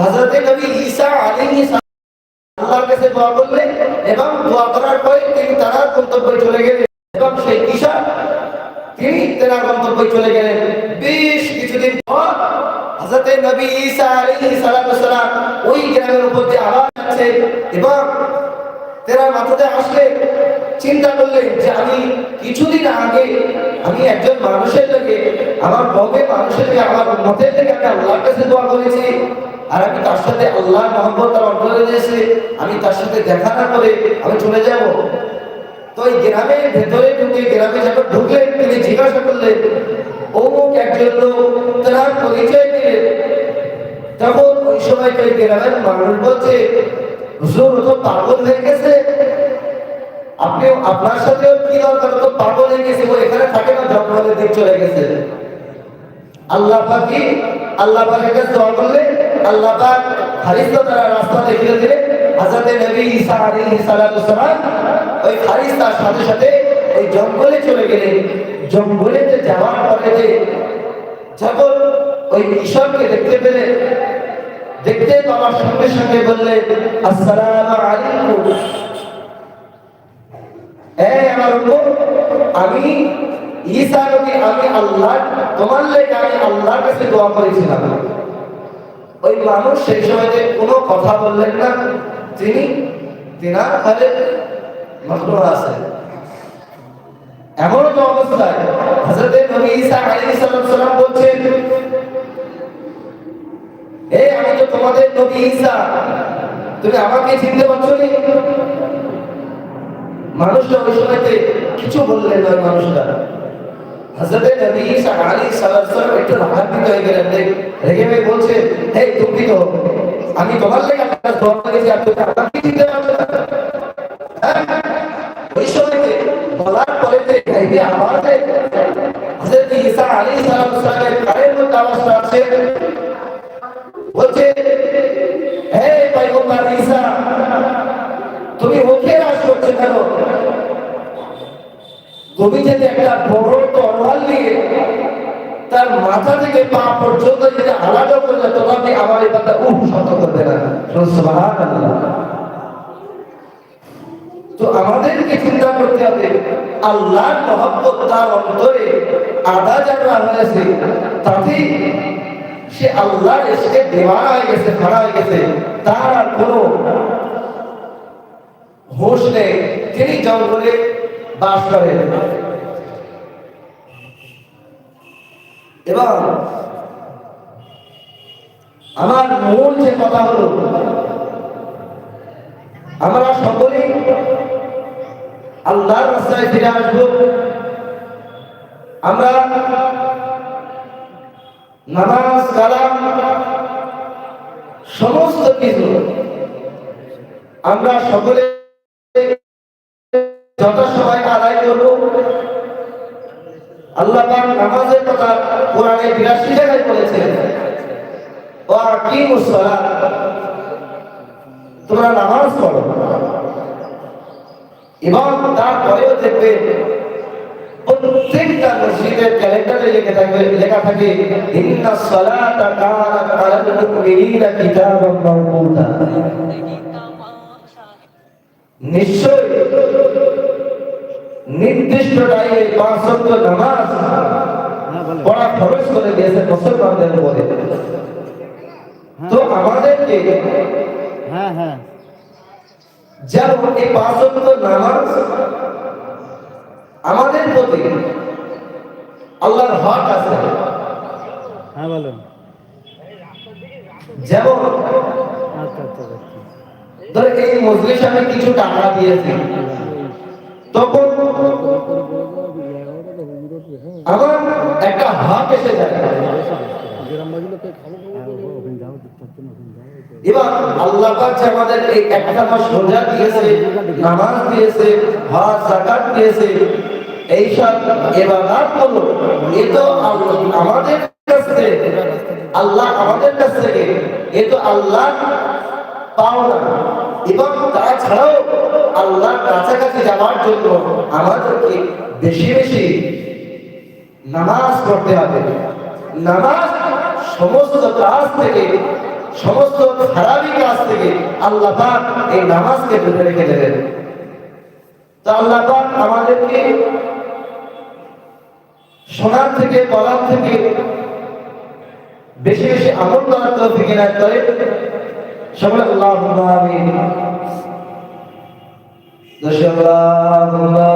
হযরত নবী ঈসা আলাইহিস আল্লাহর কাছে দোয়া করলেন এবং দোয়া করার পরে তিনি তার গন্তব্যে চলে গেলেন এবং সেই ঈসা তিনি তার গন্তব্যে চলে গেলেন। বেশ কিছুদিন পর হযরত নবী ঈসা আলাইহিস সালাম ওই গ্রামের উপর দিয়ে আবার যাচ্ছে এবং তেরা মাথাতে আসলে চিন্তা করলেন যে আমি কিছুদিন আগে আমি একজন মানুষের থেকে আমার কবে মানুষের থেকে আমার মতের থেকে আমি আল্লাহর কাছে দোয়া করেছি। আর আমি তার সাথে আল্লাহ মোহাম্মদ তার অন্তরে দিয়েছে, আমি তার সাথে দেখা না করে আমি চলে যাব। তো এই গ্রামের ভেতরে ঢুকে, গ্রামে যখন ঢুকলে তিনি জিজ্ঞাসা করলেন অমুক একজন লোক তার পরিচয় দিলেন তখন ওই সময় গ্রামের মানুষ বলছে, হুজুর তো পাগল হয়ে গেছে। আপনি আপনার সাথেও কি দরকার? তো পাগল হয়ে গেছে, ও এখানে থাকে না জঙ্গলের দিক চলে গেছে। আল্লাহ কি? আল্লাহ পাকের কাছে দোয়া করলে আল্লাহ পাক ফারিস্তা রাস্তা দেখিয়ে নবী ঈসা আলাইহিস সালাতু সালাম ওই সাথে সাথে ওই জঙ্গলে চলে গেলেন। জঙ্গলেতে যাওয়ার পরে যখন ওই দেখতে দেখতে সঙ্গে সঙ্গে আসসালামু আলাইকুম। আমার উপর, আমি ঈসা নবী, আমি আল্লাহ, তোমার লেগে আমি আল্লাহর কাছে দোয়া করেছিলাম। ওই মানুষ সেই সময় কোনো কথা বললেন না, তিনি তিনার মগ্ন আছে। এমন তো অবস্থায় বলছেন এই আমি তো তোমাদের নবী ঈসা, তুমি আমাকে চিনতে পারছ নি? মানুষটা ওই সময়তে কিছু বললেন ওই মানুষটা হযরত নবী আলাইহিস সালাম একটু রাগান্বিত হয়ে গেলেন বলছে হে তুমি তো আমি তোমার লেগে আপনার দোয়া করেছি আপনি তো আমাকে চিনতে পারছ না হ্যাঁ? ওই সময়তে বলার পরে যে গাইবে আওয়াজে আলাইহিস আসে বলছে, হে পয়গম্বর তুমি ওকে রাজ করছ কেন তুমি যদি একটা বড় তরোয়াল নিয়ে তার মাথা থেকে পা পর্যন্ত যদি আলাদা করলে তথাপি আমার এই কথা উহ শব্দ করবে তো আমাদেরকে চিন্তা করতে হবে, আল্লাহর মহব্বত তার অন্তরে আদা জানা হয়েছে তাতে সে আল্লাহর এসে দেওয়ানা হয়ে গেছে খাড়া হয়ে গেছে, তার আর কোনো হোশ নেই। তিনি জঙ্গলে বাস করেন। এবং আমার মূল যে কথা হলো, আমরা সকলেই আল্লাহর রাস্তায় ফিরে আসব। আমরা নামাজ কালাম সমস্ত কিছু আমরা সকলে যথাসময় আদায় করব। আল্লাহ পাক নামাজের কথা কোরআনে 82 জায়গায় বলেছেন। ওয়া আকিমুস সালাত। তোমরা নামাজ পড়ো। এবং তারপরেও দেখবে প্রত্যেকটা মসজিদের ক্যালেন্ডারে লেখা থাকবে, লেখা থাকে, ইন্না সালাতা কানাত আলাল মাওকুতা নিশ্চয় নির্দিষ্ট টাইমে পাঁচ ওয়াক্ত নামাজ পড়া খরচ করে দিয়েছে মুসলমানদের উপরে। তো আমাদেরকে হ্যাঁ হ্যাঁ। যেমন এই পাঁচ ওয়াক্ত নামাজ আমাদের প্রতি আল্লাহর হক আছে। হ্যাঁ বলুন। যেমন আচ্ছা আচ্ছা আচ্ছা। ধরে এই মজলিস আমি কিছু টাকা দিয়েছি। তখন আমার একটা হক এসে এবার আল্লাহ পাক যে আমাদের এই একটা মাস রোজা দিয়েছে, নামাজ দিয়েছে, হজ, যাকাত দিয়েছে এই সব ইবাদত হলো। এ তো আমাদের কাছ আল্লাহ আমাদের কাছ থেকে, এ তো আল্লাহ পাওনা। এবং তাছাড়াও আল্লাহর কাছাকাছি যাওয়ার জন্য আমাদেরকে বেশি বেশি নামাজ পড়তে হবে। নামাজ সমস্ত কাজ থেকে, সমস্ত খারাপই কাজ থেকে আল্লাহ এই নামাজকে দূরে রেখে দেবেন। তো আল্লাহ আমাদেরকে শোনার থেকে, বলার থেকে বেশি বেশি আমল করার এনায়েত করে সকলে আল্লাহুম্মা আমিন। দশ আল্লাহুম্মা।